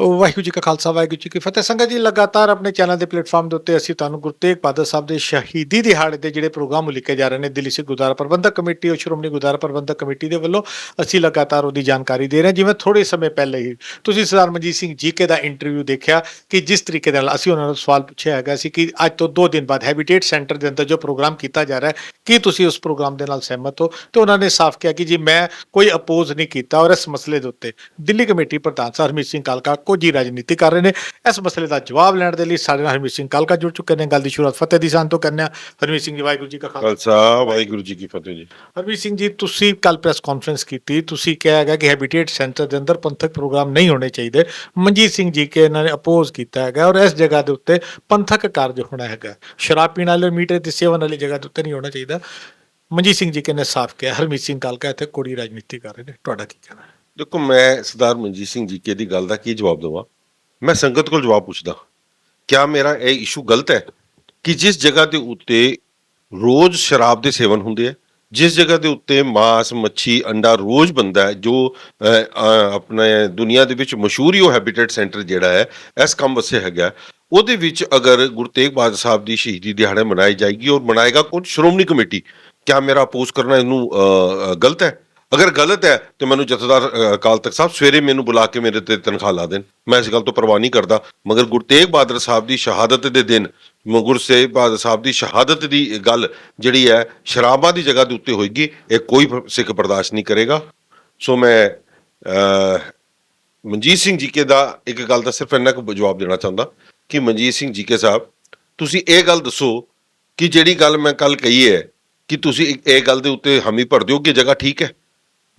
ਵਾਹਿਗੁਰੂ ਜੀ ਕਾ ਖਾਲਸਾ, ਵਾਹਿਗੁਰੂ ਜੀ ਕੀ ਫਤਿਹ। ਸੰਗਤ ਜੀ, ਲਗਾਤਾਰ ਆਪਣੇ ਚੈਨਲ ਦੇ ਪਲੇਟਫਾਰਮ ਦੇ ਉੱਤੇ ਅਸੀਂ ਤੁਹਾਨੂੰ ਗੁਰੂ ਤੇਗ ਬਹਾਦਰ ਸਾਹਿਬ ਦੇ ਸ਼ਹੀਦੀ ਦਿਹਾੜੇ ਦੇ ਜਿਹੜੇ ਪ੍ਰੋਗਰਾਮ ਉਲੀਕੇ ਜਾ ਰਹੇ ਨੇ, ਦਿੱਲੀ ਸਿੱਖ ਗੁਰਦੁਆਰਾ ਪ੍ਰਬੰਧਕ ਕਮੇਟੀ ਔਰ ਸ਼੍ਰੋਮਣੀ ਗੁਰਦੁਆਰਾ ਪ੍ਰਬੰਧਕ ਕਮੇਟੀ ਦੇ ਵੱਲੋਂ ਅਸੀਂ ਲਗਾਤਾਰ ਉਹਦੀ ਜਾਣਕਾਰੀ ਦੇ ਰਹੇ ਹਾਂ। ਜਿਵੇਂ ਥੋੜੇ ਸਮੇਂ ਪਹਿਲੇ ਹੀ ਤੁਸੀਂ ਸਰਦਾਰ ਮਨਜੀਤ ਸਿੰਘ ਜੀ ਕੇ ਦਾ ਇੰਟਰਵਿਊ ਦੇਖਿਆ ਕਿ ਜਿਸ ਤਰੀਕੇ ਨਾਲ ਅਸੀਂ ਉਹਨਾਂ ਨੂੰ ਸਵਾਲ ਪੁੱਛਿਆ ਹੈਗਾ ਸੀ ਕਿ ਅੱਜ ਤੋਂ 2 ਦਿਨ ਬਾਅਦ ਹੈਬਿਟੇਟ ਸੈਂਟਰ ਦੇ ਅੰਦਰ ਜੋ ਪ੍ਰੋਗਰਾਮ ਕੀਤਾ ਜਾ ਰਿਹਾ ਹੈ, ਕੀ ਤੁਸੀਂ ਉਸ ਪ੍ਰੋਗਰਾਮ ਦੇ ਨਾਲ ਸਹਿਮਤ ਹੋ? ਤੇ ਉਹਨਾਂ ਨੇ ਸਾਫ਼ ਕਿਹਾ ਕਿ ਜੀ, ਮੈਂ ਕੋਈ ਅਪੋਜ਼ ਨਹੀਂ ਕੀਤਾ ਔਰ ਇਸ ਮਸਲੇ ਦੇ ਉੱਤੇ ਦਿੱਲੀ ਕਮੇਟੀ ਪ੍ਰਧਾਨ ਸਰ ਹਰਮੀਤ ਸਿੰਘ ਕਾਲਕਾ ਕੋਈ ਰਾਜਨੀਤੀ ਕਰ ਰਹੇ ਨੇ। ਇਸ ਮਸਲੇ ਦਾ ਜਵਾਬ ਲੈਣ ਦੇ ਲਈ ਸਾਡੇ ਨਾਲ ਹਰਮੀਤ ਸਿੰਘ ਕਾਲਕਾ ਜੁੜ ਚੁੱਕੇ ਨੇ। ਗੱਲ ਦੀ ਸ਼ੁਰੂਆਤ ਫਤਿਹ ਦੀ ਸਾਨ ਤੋਂ ਕਰਨੇ ਆ ਹਰਮੀਤ ਸਿੰਘ ਜੀ ਵਾਹਿਗੁਰੂ ਜੀ ਕਾ ਖਾਲਸਾ। ਵਾਹਿਗੁਰੂ ਜੀ ਕੀ ਫਤਿਹ ਜੀ। ਹਰਮੀਤ ਸਿੰਘ ਜੀ ਤੁਸੀਂ ਕੱਲ ਪ੍ਰੈਸ ਕਾਨਫਰੰਸ ਕੀਤੀ। ਤੁਸੀਂ ਕਿਹਾ ਹੈਗਾ ਕਿ ਹੈਬਿਟੇਟ ਸੈਂਟਰ ਦੇ ਅੰਦਰ ਪੰਥਕ ਪ੍ਰੋਗਰਾਮ ਨਹੀਂ ਹੋਣੇ ਚਾਹੀਦੇ। ਮਨਜੀਤ ਸਿੰਘ ਜੀ ਕੇ ਇਹਨਾਂ ਨੇ ਅਪੋਜ਼ ਕੀਤਾ ਹੈਗਾ ਔਰ ਇਸ ਜਗ੍ਹਾ ਦੇ ਉੱਤੇ ਪੰਥਕ ਕਾਰਜ ਹੋਣਾ ਹੈਗਾ। ਸ਼ਰਾਬ ਪੀਣ ਵਾਲੇ ਮੀਟਰ ਤੇ ਸੇਵਨ ਵਾਲੀ ਜਗ੍ਹਾ ਦੇ ਉੱਤੇ ਨਹੀਂ ਹੋਣਾ ਚਾਹੀਦਾ। ਮਨਜੀਤ ਸਿੰਘ ਜੀ ਕੇ ਨੇ ਸਾਫ਼ ਕਿਹਾ। ਹਰਮੀਤ ਸਿੰਘ ਕਾਲਕਾ ਇੱਥੇ ਕੋੜੀ ਰਾਜਨੀਤੀ ਕਰ ਰਹੇ ਨੇ। ਤੁਹਾਡਾ ਕੀ ਕਹਿਣਾ ਹੈ? ਦੇਖੋ, ਮੈਂ ਸਰਦਾਰ ਮਨਜੀਤ ਸਿੰਘ ਜੀ ਕੇ ਦੀ ਗੱਲ ਦਾ ਕੀ ਜਵਾਬ ਦੇਵਾਂ? ਮੈਂ ਸੰਗਤ ਕੋਲ ਜਵਾਬ ਪੁੱਛਦਾ ਕਿਆ ਮੇਰਾ ਇਹ ਇਸ਼ੂ ਗਲਤ ਹੈ ਕਿ ਜਿਸ ਜਗ੍ਹਾ ਦੇ ਉੱਤੇ ਰੋਜ਼ ਸ਼ਰਾਬ ਦੇ ਸੇਵਨ ਹੁੰਦੇ ਆ, ਜਿਸ ਜਗ੍ਹਾ ਦੇ ਉੱਤੇ ਮਾਸ, ਮੱਛੀ, ਅੰਡਾ ਰੋਜ਼ ਬੰਦਾ ਹੈ, ਜੋ ਆਪਣੇ ਦੁਨੀਆ ਦੇ ਵਿੱਚ ਮਸ਼ਹੂਰ ਹੀ ਉਹ ਹੈਬਿਟੇਟ ਸੈਂਟਰ ਜਿਹੜਾ ਹੈ, ਇਸ ਕੰਮ ਵਾਸਤੇ ਹੈਗਾ ਉਹਦੇ ਵਿੱਚ ਅਗਰ ਗੁਰੂ ਤੇਗ ਬਹਾਦਰ ਸਾਹਿਬ ਦੀ ਸ਼ਹੀਦੀ ਦਿਹਾੜੇ ਮਨਾਈ ਜਾਏਗੀ ਔਰ ਮਨਾਏਗਾ ਕੌਣ? ਸ਼੍ਰੋਮਣੀ ਕਮੇਟੀ। ਕਿਆ ਮੇਰਾ ਅਪੋਜ਼ ਕਰਨਾ ਇਹਨੂੰ ਗਲਤ ਹੈ? ਅਗਰ ਗਲਤ ਹੈ ਤੇ ਮੈਨੂੰ ਜਥੇਦਾਰ ਅਕਾਲ ਤਖਤ ਸਾਹਿਬ ਸਵੇਰੇ ਮੈਨੂੰ ਬੁਲਾ ਕੇ ਮੇਰੇ ਤੇ ਤਨਖਾਹ ਲਾ ਦੇਣ। ਮੈਂ ਇਸ ਗੱਲ ਤੋਂ ਪਰਵਾਹ ਨਹੀਂ ਕਰਦਾ, ਮਗਰ ਗੁਰੂ ਤੇਗ ਬਹਾਦਰ ਸਾਹਿਬ ਦੀ ਸ਼ਹਾਦਤ ਦੇ ਦਿਨ, ਮ- ਗੁਰੂ ਤੇਗ ਬਹਾਦਰ ਸਾਹਿਬ ਦੀ ਸ਼ਹਾਦਤ ਦੀ ਗੱਲ ਜਿਹੜੀ ਹੈ, ਸ਼ਰਾਬਾਂ ਦੀ ਜਗ੍ਹਾ ਦੇ ਉੱਤੇ ਹੋਏਗੀ, ਇਹ ਕੋਈ ਸਿੱਖ ਬਰਦਾਸ਼ਤ ਨਹੀਂ ਕਰੇਗਾ। ਸੋ ਮੈਂ ਮਨਜੀਤ ਸਿੰਘ ਜੀਕੇ ਦਾ ਇੱਕ ਗੱਲ ਦਾ ਸਿਰਫ ਇੰਨਾ ਕੁ ਜਵਾਬ ਦੇਣਾ ਚਾਹੁੰਦਾ ਕਿ ਮਨਜੀਤ ਸਿੰਘ ਜੀ ਕੇ ਸਾਹਿਬ, ਤੁਸੀਂ ਇਹ ਗੱਲ ਦੱਸੋ ਕਿ ਜਿਹੜੀ ਗੱਲ ਮੈਂ ਕੱਲ ਕਹੀ ਹੈ, ਕਿ ਤੁਸੀਂ ਇਹ ਗੱਲ ਦੇ ਉੱਤੇ ਹਾਮੀ ਭਰ ਦਿਓ ਕਿ ਜਗ੍ਹਾ ਠੀਕ ਹੈ?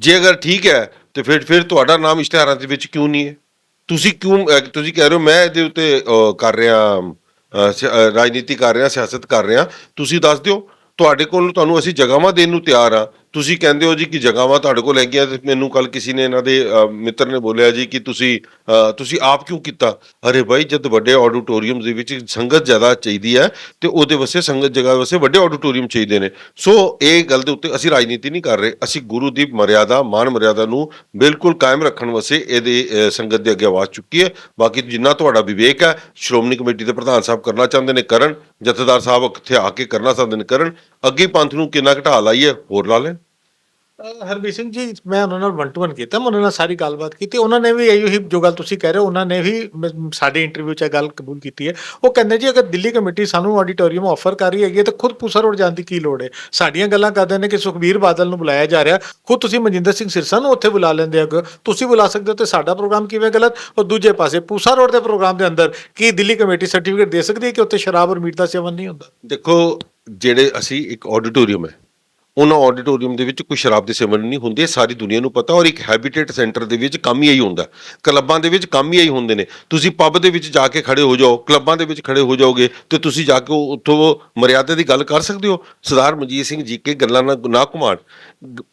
ਜੇ ਅਗਰ ਠੀਕ ਹੈ, ਤੇ ਫਿਰ ਫਿਰ ਤੁਹਾਡਾ ਨਾਮ ਇਸ਼ਤਿਹਾਰਾਂ ਦੇ ਵਿੱਚ ਕਿਉਂ ਨਹੀਂ ਹੈ? ਤੁਸੀਂ ਕਿਉਂ ਤੁਸੀਂ ਕਹਿ ਰਹੇ ਹੋ, ਮੈਂ ਇਹਦੇ ਉੱਤੇ ਕਰ ਰਿਹਾ ਰਾਜਨੀਤੀ ਕਰ ਰਿਹਾ, ਸਿਆਸਤ ਕਰ ਰਿਹਾ। ਤੁਸੀਂ ਦੱਸ ਦਿਓ, ਤੁਹਾਡੇ ਕੋਲ ਤੁਹਾਨੂੰ ਅਸੀਂ ਜਗ੍ਹਾਵਾਂ ਦੇਣ ਨੂੰ ਤਿਆਰ ਆ ਤੁਸੀਂ ਕਹਿੰਦੇ ਹੋ ਜੀ ਕਿ ਜਗ੍ਹਾਵਾਂ ਤੁਹਾਡੇ ਕੋਲ ਹੈਗੀਆਂ ਤੇ ਮੈਨੂੰ ਕੱਲ ਕਿਸੇ ਨੇ ਇਹਨਾਂ ਦੇ ਅਹ, ਮਿੱਤਰ ਨੇ ਬੋਲਿਆ ਜੀ ਕਿ ਤੁਸੀਂ ਅਹ, ਤੁਸੀਂ ਆਪ ਕਿਉਂ ਕੀਤਾ? ਅਰੇ ਭਾਈ ਜਦ ਵੱਡੇ ਆਡੀਟੋਰੀਅਮਸ ਦੇ ਵਿੱਚ ਸੰਗਤ ਜ਼ਿਆਦਾ ਚਾਹੀਦੀ ਹੈ ਤੇ ਉਹਦੇ ਵਾਸਤੇ ਸੰਗਤ ਜਗ੍ਹਾ ਵਾਸਤੇ ਵੱਡੇ ਆਡੀਟੋਰੀਅਮ ਚਾਹੀਦੇ ਨੇ। ਸੋ ਇਹ ਗੱਲ ਦੇ ਉੱਤੇ ਅਸੀਂ ਰਾਜਨੀਤੀ ਨਹੀਂ ਕਰ ਰਹੇ। ਅਸੀਂ ਗੁਰੂ ਦੀ ਮਰਿਆਦਾ ਮਾਨ ਮਰਿਆਦਾ ਨੂੰ ਬਿਲਕੁਲ ਕਾਇਮ ਰੱਖਣ ਵਾਸਤੇ ਇਹਦੇ ਅਹ, ਸੰਗਤ ਦੇ ਅੱਗੇ ਆਵਾਜ਼ ਚੁੱਕੀ ਹੈ। ਬਾਕੀ ਜਿੰਨਾ ਤੁਹਾਡਾ ਵਿਵੇਕ ਹੈ ਸ਼੍ਰੋਮਣੀ ਕਮੇਟੀ ਦੇ ਪ੍ਰਧਾਨ ਸਾਹਿਬ ਕਰਨਾ ਚਾਹੁੰਦੇ ਨੇ ਕਰਨ ਜਥੇਦਾਰ ਸਾਹਿਬ ਇੱਥੇ ਆ ਕੇ ਕਰਨਾ ਚਾਹੁੰਦੇ ਨੇ ਕਰਨ ਅੱਗੇ ਪੰਥ ਨੂੰ ਕਿੰਨਾ ਘਟਾ ਲਾਈਏ ਹੋਰ ਲਾ ਲੈਣ। ਹਰਬੀਰ ਸਿੰਘ ਜੀ, ਮੈਂ ਉਹਨਾਂ ਨਾਲ ਵਨ ਟੂ ਵਨ ਕੀਤਾ, ਮੈਂ ਉਹਨਾਂ ਨਾਲ ਸਾਰੀ ਗੱਲਬਾਤ ਕੀਤੀ। ਉਹਨਾਂ ਨੇ ਵੀ ਇਹੀ ਜੋ ਗੱਲ ਤੁਸੀਂ ਕਹਿ ਰਹੇ ਹੋ, ਉਹਨਾਂ ਨੇ ਵੀ ਮ- ਸਾਡੇ ਇੰਟਰਵਿਊ 'ਚ ਇਹ ਗੱਲ ਕਬੂਲ ਕੀਤੀ ਹੈ। ਉਹ ਕਹਿੰਦੇ ਜੀ, ਅਗਰ ਦਿੱਲੀ ਕਮੇਟੀ ਸਾਨੂੰ ਆਡੀਟੋਰੀਅਮ ਆਫਰ ਕਰ ਰਹੀ ਹੈਗੀ ਹੈ, ਤਾਂ ਖੁਦ ਪੂਸਾ ਰੋਡ ਜਾਣ ਦੀ ਕੀ ਲੋੜ ਹੈ? ਸਾਡੀਆਂ ਗੱਲਾਂ ਕਰਦੇ ਨੇ ਕਿ ਸੁਖਬੀਰ ਬਾਦਲ ਨੂੰ ਬੁਲਾਇਆ ਜਾ ਰਿਹਾ। ਖੁਦ ਤੁਸੀਂ ਮਨਜਿੰਦਰ ਸਿੰਘ ਸਿਰਸਾ ਨੂੰ ਉੱਥੇ ਬੁਲਾ ਲੈਂਦੇ ਹੋ ਤੁਸੀਂ ਬੁਲਾ ਸਕਦੇ ਹੋ, ਤੇ ਸਾਡਾ ਪ੍ਰੋਗਰਾਮ ਕਿਵੇਂ ਗਲਤ? ਔਰ ਦੂਜੇ ਪਾਸੇ ਪੂਸਾ ਰੋਡ ਦੇ ਪ੍ਰੋਗਰਾਮ ਦੇ ਅੰਦਰ ਕੀ ਦਿੱਲੀ ਕਮੇਟੀ ਸਰਟੀਫਿਕੇਟ ਦੇ ਸਕਦੀ ਹੈ ਕਿ ਉੱਥੇ ਸ਼ਰਾਬ ਔਰ ਮੀਟ ਦਾ ਸੇਵਨ ਨਹੀਂ ਹੁੰਦਾ? ਦੇਖੋ, ਜਿਹੜੇ ਅਸੀਂ ਇੱਕ ਆਡੀਟੋਰੀਅਮ ਹੈ ਉਹਨਾਂ ਆਡੀਟੋਰੀਅਮ ਦੇ ਵਿੱਚ ਕੋਈ ਸ਼ਰਾਬ ਦੇ ਸੇਵਨ ਨਹੀਂ ਹੁੰਦੇ ਸਾਰੀ ਦੁਨੀਆ ਨੂੰ ਪਤਾ ਔਰ ਇੱਕ ਹੈਬਿਟੇਟ ਸੈਂਟਰ ਦੇ ਵਿੱਚ ਕੰਮ ਹੀ ਇਹੀ ਹੁੰਦਾ। ਕਲੱਬਾਂ ਦੇ ਵਿੱਚ ਕੰਮ ਹੀ ਇਹੀ ਹੁੰਦੇ ਨੇ। ਤੁਸੀਂ ਪੱਬ ਦੇ ਵਿੱਚ ਜਾ ਕੇ ਖੜੇ ਹੋ ਜਾਓ, ਕਲੱਬਾਂ ਦੇ ਵਿੱਚ ਖੜੇ ਹੋ ਜਾਓਗੇ ਤੇ ਤੁਸੀਂ ਜਾ ਕੇ ਉਹ- ਉੱਥੋਂ ਮਰਿਆਦਾ ਦੀ ਗੱਲ ਕਰ ਸਕਦੇ ਹੋ। ਸਰਦਾਰ ਮਨਜੀਤ ਸਿੰਘ ਜੀ ਕੇ ਗੱਲਾਂ ਨਾ ਨਾ ਘੁਮਾਣ।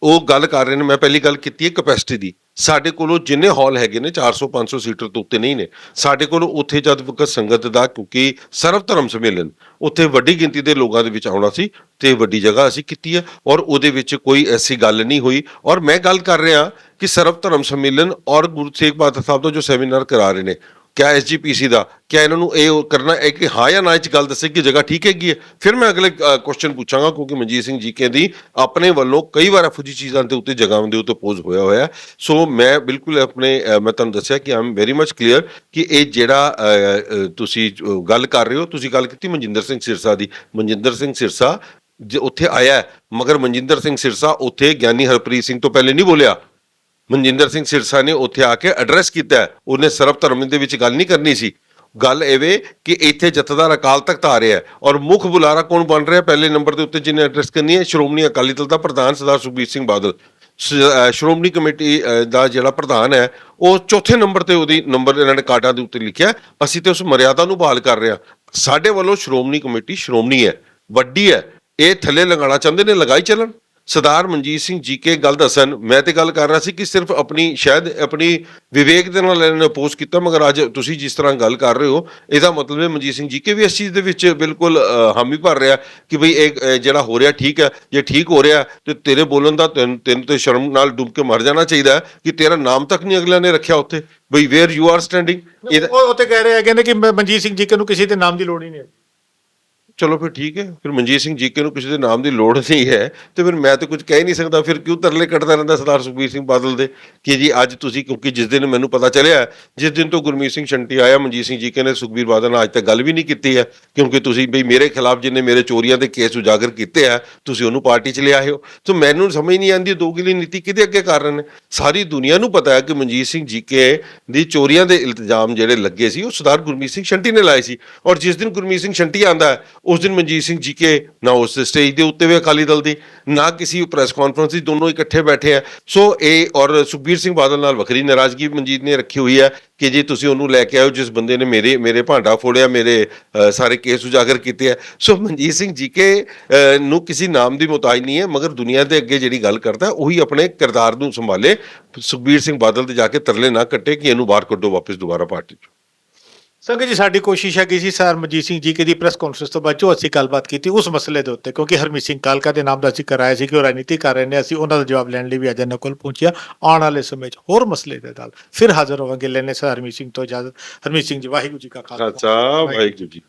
ਉਹ ਗੱਲ ਕਰ ਰਹੇ ਨੇ, ਮੈਂ ਪਹਿਲੀ ਗੱਲ ਕੀਤੀ ਹੈ ਕਪੈਸਿਟੀ ਦੀ। ਸਾਡੇ ਕੋਲੋਂ ਜਿੰਨੇ ਹਾਲ ਹੈਗੇ ਨੇ 400 500 ਸੀਟਰ ਤੋਂ ਉੱਤੇ ਨਹੀਂ ਨੇ। ਸਾਡੇ ਕੋਲੋਂ ਉੱਥੇ ਜਦ ਵਕਤ ਸੰਗਤ ਦਾ, ਕਿਉਂਕਿ ਸਰਵ ਧਰਮ ਸੰਮੇਲਨ, ਉੱਥੇ ਵੱਡੀ ਗਿਣਤੀ ਦੇ ਲੋਕਾਂ ਦੇ ਵਿੱਚ ਆਉਣਾ ਸੀ ਤੇ ਵੱਡੀ ਜਗ੍ਹਾ ਅਸੀਂ ਕੀਤੀ ਹੈ ਔਰ ਉਹਦੇ ਵਿੱਚ ਕੋਈ ਐਸੀ ਗੱਲ ਨਹੀਂ ਹੋਈ। ਔਰ ਮੈਂ ਗੱਲ ਕਰ ਰਿਹਾ ਕਿ ਸਰਵ ਧਰਮ ਸੰਮੇਲਨ ਔਰ ਗੁਰੂ ਤੇਗ ਬਹਾਦਰ ਸਾਹਿਬ ਦਾ ਜੋ ਸੈਮੀਨਾਰ ਕਰਾ ਰਹੇ ਨੇ ਕਿਆ ਐਸਜੀਪੀਸੀ ਦਾ? ਕਿਆ ਇਹਨਾਂ ਨੂੰ ਇਹ ਕਰਨਾ ਹੈ ਕਿ ਹਾਂ ਜਾਂ ਨਾ ਇਹ 'ਚ ਗੱਲ ਦੱਸੇ ਕਿ ਜਗ੍ਹਾ ਠੀਕ ਹੈਗੀ ਹੈ? ਫਿਰ ਮੈਂ ਅਗਲੇ ਕੁਐਸਚਨ ਪੁੱਛਾਂਗਾ ਕਿਉਂਕਿ ਮਨਜੀਤ ਸਿੰਘ ਜੀ ਕਹਿੰਦੀ, ਆਪਣੇ ਵੱਲੋਂ ਕਈ ਵਾਰ ਇਹੋ ਚੀਜ਼ਾਂ ਦੇ ਉੱਤੇ, ਜਗ੍ਹਾਵਾਂ ਦੇ ਉੱਤੇ ਪੋਜ਼ ਹੋਇਆ ਹੋਇਆ ਸੋ ਮੈਂ ਬਿਲਕੁਲ ਆਪਣੇ ਮੈਂ ਤੁਹਾਨੂੰ ਦੱਸਿਆ ਕਿ ਆਮ ਵੈਰੀ ਮੱਚ ਕਲੀਅਰ ਕਿ ਇਹ ਜਿਹੜਾ ਤੁਸੀਂ ਗੱਲ ਕਰ ਰਹੇ ਹੋ, ਤੁਸੀਂ ਗੱਲ ਕੀਤੀ ਮਨਜਿੰਦਰ ਸਿੰਘ ਸਿਰਸਾ ਦੀ। ਮਨਜਿੰਦਰ ਸਿੰਘ ਸਿਰਸਾ ਜੇ, ਉੱਥੇ ਆਇਆ ਮਗਰ ਮਨਜਿੰਦਰ ਸਿੰਘ ਸਿਰਸਾ ਉੱਥੇ ਗਿਆਨੀ ਹਰਪ੍ਰੀਤ ਸਿੰਘ ਤੋਂ ਪਹਿਲੇ ਨਹੀਂ ਬੋਲਿਆ। ਮਨਜਿੰਦਰ ਸਿੰਘ ਸਿਰਸਾ ਨੇ ਉੱਥੇ ਆ ਕੇ ਐਡਰੈਸ ਕੀਤਾ ਉਹਨੇ ਸਰਬ ਧਰਮ ਦੇ ਵਿੱਚ ਗੱਲ ਨਹੀਂ ਕਰਨੀ ਸੀ। ਗੱਲ ਐਵੇਂ ਕਿ ਇੱਥੇ ਜਥੇਦਾਰ ਅਕਾਲ ਤਖਤ ਆ ਰਿਹਾ ਔਰ ਮੁੱਖ ਬੁਲਾਰਾ ਕੌਣ ਬਣ ਰਿਹਾ ਪਹਿਲੇ ਨੰਬਰ ਦੇ ਉੱਤੇ ਜਿਹਨੇ ਐਡਰੈਸ ਕਰਨੀ ਹੈ, ਸ਼੍ਰੋਮਣੀ ਅਕਾਲੀ ਦਲ ਦਾ ਪ੍ਰਧਾਨ ਸਰਦਾਰ ਸੁਖਬੀਰ ਸਿੰਘ ਬਾਦਲ। ਸ਼੍ਰੋਮਣੀ ਕਮੇਟੀ ਦਾ ਜਿਹੜਾ ਪ੍ਰਧਾਨ ਹੈ, ਉਹ ਚੌਥੇ ਨੰਬਰ ਤੇ ਉਹਦੀ ਨੰਬਰ ਇਹਨਾਂ ਨੇ ਕਾਰਡਾਂ ਦੇ ਉੱਤੇ ਲਿਖਿਆ ਅਸੀਂ ਤੇ ਉਸ ਮਰਿਆਦਾ ਨੂੰ ਬਹਾਲ ਕਰ ਰਹੇ ਹਾਂ। ਸਾਡੇ ਵੱਲੋਂ ਸ਼੍ਰੋਮਣੀ ਕਮੇਟੀ ਸ਼੍ਰੋਮਣੀ ਹੈ, ਵੱਡੀ ਹੈ। ਇਹ ਥੱਲੇ ਲਗਾਉਣਾ ਚਾਹੁੰਦੇ ਨੇ, ਲਗਾਈ ਚੱਲਣ। ਸਰਦਾਰ ਮਨਜੀਤ ਸਿੰਘ ਜੀ ਕੇ ਗੱਲ ਦੱਸਣ, ਮੈਂ ਤੇ ਗੱਲ ਕਰ ਰਿਹਾ ਸੀ ਕਿ ਸਿਰਫ ਆਪਣੀ, ਸ਼ਾਇਦ ਆਪਣੀ ਵਿਵੇਕ ਦੇ ਨਾਲ ਇਹਨਾਂ ਨੇ ਅਪੋਜ਼ ਕੀਤਾ, ਮਗਰ ਅੱਜ ਤੁਸੀਂ ਜਿਸ ਤਰ੍ਹਾਂ ਗੱਲ ਕਰ ਰਹੇ ਹੋ, ਇਹਦਾ ਮਤਲਬ ਹੈ ਮਨਜੀਤ ਸਿੰਘ ਜੀ ਕੇ ਵੀ ਇਸ ਚੀਜ਼ ਦੇ ਵਿੱਚ ਬਿਲਕੁਲ ਹਾਮੀ ਭਰ ਰਿਹਾ ਕਿ ਭਈ ਇਹ ਜਿਹੜਾ ਹੋ ਰਿਹਾ ਠੀਕ ਹੈ, ਜੇ ਠੀਕ ਹੋ ਰਿਹਾ, ਤੇ ਤੇਰੇ ਬੋਲਣ ਦਾ ਤੈਨੂੰ ਤੈਨੂੰ ਤੇ ਸ਼ਰਮ ਨਾਲ ਡੁੱਬ ਕੇ ਮਰ ਜਾਣਾ ਚਾਹੀਦਾ ਹੈ, ਕਿ ਤੇਰਾ ਨਾਮ ਤੱਕ ਨਹੀਂ ਅਗਲਿਆਂ ਨੇ ਰੱਖਿਆ ਉੱਥੇ, ਬਈ ਵੇਅਰ ਯੂ ਆਰ ਸਟੈਂਡਿੰਗ ਉਹ ਤੇ ਕਹਿ ਰਹੇ ਆ, ਕਹਿੰਦੇ ਕਿ ਮਨਜੀਤ ਸਿੰਘ ਜੀਕੇ ਨੂੰ ਕਿਸੇ ਦੇ ਨਾਮ ਦੀ ਲੋੜ ਹੀ ਨਹੀਂ ਹੈ। ਚਲੋ ਫਿਰ ਠੀਕ ਹੈ, ਫਿਰ ਮਨਜੀਤ ਸਿੰਘ ਜੀਕੇ ਨੂੰ ਕਿਸੇ ਦੇ ਨਾਮ ਦੀ ਲੋੜ ਨਹੀਂ ਹੈ, ਤੇ ਫਿਰ ਮੈਂ ਤਾਂ ਕੁਝ ਕਹਿ ਨਹੀਂ ਸਕਦਾ, ਫਿਰ ਕਿਉਂ ਤਰਲੇ ਕੱਢਦਾ ਰਹਿੰਦਾ ਸਰਦਾਰ ਸੁਖਬੀਰ ਸਿੰਘ ਬਾਦਲ ਦੇ? ਕਿ ਜੀ ਅੱਜ ਤੁਸੀਂ, ਕਿਉਂਕਿ ਜਿਸ ਦਿਨ ਮੈਨੂੰ ਪਤਾ ਚੱਲਿਆ, ਜਿਸ ਦਿਨ ਤੋਂ ਗੁਰਮੀਤ ਸਿੰਘ ਸ਼ੰਟੀ ਆਇਆ, ਮਨਜੀਤ ਸਿੰਘ ਜੀਕੇ ਨੇ ਸੁਖਬੀਰ ਬਾਦਲ ਨਾਲ ਅੱਜ ਤੱਕ ਗੱਲ ਵੀ ਨਹੀਂ ਕੀਤੀ ਹੈ, ਕਿਉਂਕਿ ਤੁਸੀਂ ਬਈ ਮੇਰੇ ਖਿਲਾਫ ਜਿੰਨੇ ਮੇਰੇ ਚੋਰੀਆਂ ਦੇ ਕੇਸ ਉਜਾਗਰ ਕੀਤੇ ਆ, ਤੁਸੀਂ ਉਹਨੂੰ ਪਾਰਟੀ 'ਚ ਲਿਆਏ ਹੋ। ਤਾਂ ਮੈਨੂੰ ਸਮਝ ਨਹੀਂ ਆਉਂਦੀ ਦੋਗਲੀ ਨੀਤੀ ਕਿਹਦੇ ਅੱਗੇ ਕਰ ਰਹੇ ਨੇ? ਸਾਰੀ ਦੁਨੀਆ ਨੂੰ ਪਤਾ ਹੈ ਕਿ ਮਨਜੀਤ ਸਿੰਘ ਜੀਕੇ ਦੀ ਚੋਰੀਆਂ ਦੇ ਇਲਜ਼ਾਮ ਜਿਹੜੇ ਲੱਗੇ ਸੀ, ਉਹ ਸਰਦਾਰ ਗੁਰਮੀਤ ਸਿੰਘ ਸ਼ੰਟੀ ਨੇ ਲਾਏ ਸੀ। ਔਰ ਜਿਸ ਦਿਨ ਗੁਰਮੀਤ ਸਿੰਘ ਸ਼ੰਟੀ ਆਂਦਾ ਉਸ ਦਿਨ ਮਨਜੀਤ ਸਿੰਘ ਜੀ ਕੇ ਨਾ ਉਸ ਸਟੇਜ ਦੇ ਉੱਤੇ ਵੀ ਅਕਾਲੀ ਦਲ ਦੀ, ਨਾ ਕਿਸੇ ਪ੍ਰੈਸ ਕਾਨਫਰੰਸ ਦੀ, ਦੋਨੋਂ ਇਕੱਠੇ ਬੈਠੇ ਆ। ਸੋ ਇਹ ਔਰ ਸੁਖਬੀਰ ਸਿੰਘ ਬਾਦਲ ਨਾਲ ਵੱਖਰੀ ਨਾਰਾਜ਼ਗੀ ਮਨਜੀਤ ਨੇ ਰੱਖੀ ਹੋਈ ਹੈ ਕਿ ਜੇ ਤੁਸੀਂ ਉਹਨੂੰ ਲੈ ਕੇ ਆਇਓ, ਜਿਸ ਬੰਦੇ ਨੇ ਮੇਰੇ ਮੇਰੇ ਭਾਂਡਾ ਫੋੜਿਆ, ਮੇਰੇ ਸਾਰੇ ਕੇਸ ਉਜਾਗਰ ਕੀਤੇ ਆ। ਸੋ ਮਨਜੀਤ ਸਿੰਘ ਜੀ ਕੇ ਨੂੰ ਕਿਸੇ ਨਾਮ ਦੀ ਮੁਤਾਜ ਨਹੀਂ ਹੈ, ਮਗਰ ਦੁਨੀਆ ਦੇ ਅੱਗੇ ਜਿਹੜੀ ਗੱਲ ਕਰਦਾ, ਉਹੀ ਆਪਣੇ ਕਿਰਦਾਰ ਨੂੰ ਸੰਭਾਲੇ। ਸੁਖਬੀਰ ਸਿੰਘ ਬਾਦਲ ਤੇ ਜਾ ਕੇ ਤਰਲੇ ਨਾ ਕੱਟੇ ਕਿ ਇਹਨੂੰ ਬਾਹਰ ਕੱਢੋ, ਵਾਪਸ ਦੁਬਾਰਾ ਪਾਰਟੀ 'ਚੋਂ। ਸੰਗਤ ਜੀ, ਸਾਡੀ ਕੋਸ਼ਿਸ਼ ਹੈਗੀ ਸੀ, ਸਰ ਮਨਜੀਤ ਸਿੰਘ ਜੀਕੇ ਦੀ ਪ੍ਰੈਸ ਕਾਨਫਰੰਸ ਤੋਂ ਬਾਅਦ ਜੋ ਅਸੀਂ ਗੱਲਬਾਤ ਕੀਤੀ ਉਸ ਮਸਲੇ ਦੇ ਉੱਤੇ, ਕਿਉਂਕਿ ਹਰਮੀਤ ਸਿੰਘ ਕਾਲਕਾ ਦੇ ਨਾਮ ਦਾ ਜ਼ਿਕਰ ਆਇਆ ਸੀ ਕਿ ਉਹ ਰਾਜਨੀਤੀ ਕਰ ਰਹੇ ਨੇ, ਅਸੀਂ ਉਹਨਾਂ ਦਾ ਜਵਾਬ ਲੈਣ ਲਈ ਵੀ ਅੱਜ ਇਹਨਾਂ ਕੋਲ ਪਹੁੰਚਿਆ। ਆਉਣ ਵਾਲੇ ਸਮੇਂ 'ਚ ਹੋਰ ਮਸਲੇ ਦੇ ਨਾਲ ਫਿਰ ਹਾਜ਼ਰ ਹੋਵਾਂਗੇ, ਲੈਣੇ ਸਰ ਹਰਮੀਤ ਸਿੰਘ ਤੋਂ ਇਜਾਜ਼ਤ। ਹਰਮੀਤ ਸਿੰਘ ਜੀ, ਵਾਹਿਗੁਰੂ ਜੀ ਕਾ ਖਾਲਸਾ। ਵਾਹਿਗੁਰੂ ਜੀ